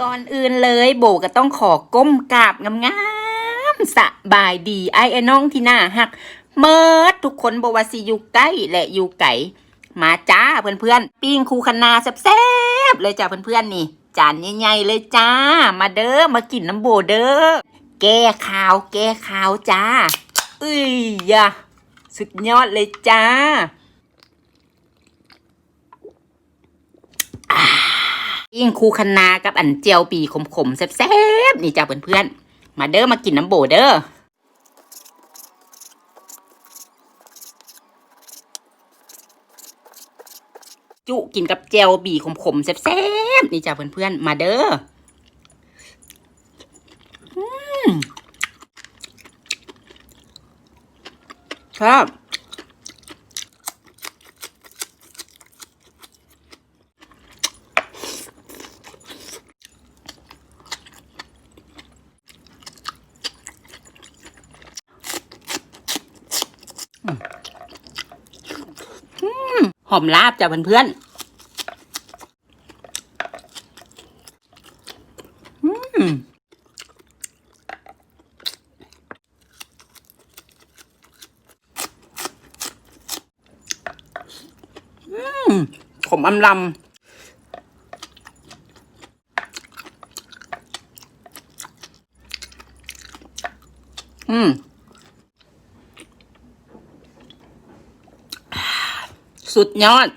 ก่อนอื่นเลยโบก็ต้องขอก้มกราบงามๆสบายดีไอ้ไอ้น้องที่น่าหัก เมิดทุกคนบว่าสิอยู่ใกล้และอยู่ไกลมาจ้าเพื่อนๆปิ้งคูคนาแซ่บๆเลยจ้าเพื่อนๆนี่ จานใหญ่ๆเลยจ้า มาเด้อมากินน้ำโบเด้อแก้ขาวแก้ขาวจ้าเอ้ยยะสุดยอดเลยจ้า ปิ้งคูคนากับอันเจียวปีขมๆแซ่บๆนี่จ้าเพื่อนๆมาเด้อมากินน้ำโบเด้อจุกินกับเจลบีขมๆแซ่บๆนี่จ้าเพื่อนๆมาเด้อครับ หอมลาบจ้าเพื่อนๆอืมอืมขมอำลำอืม สุดยอด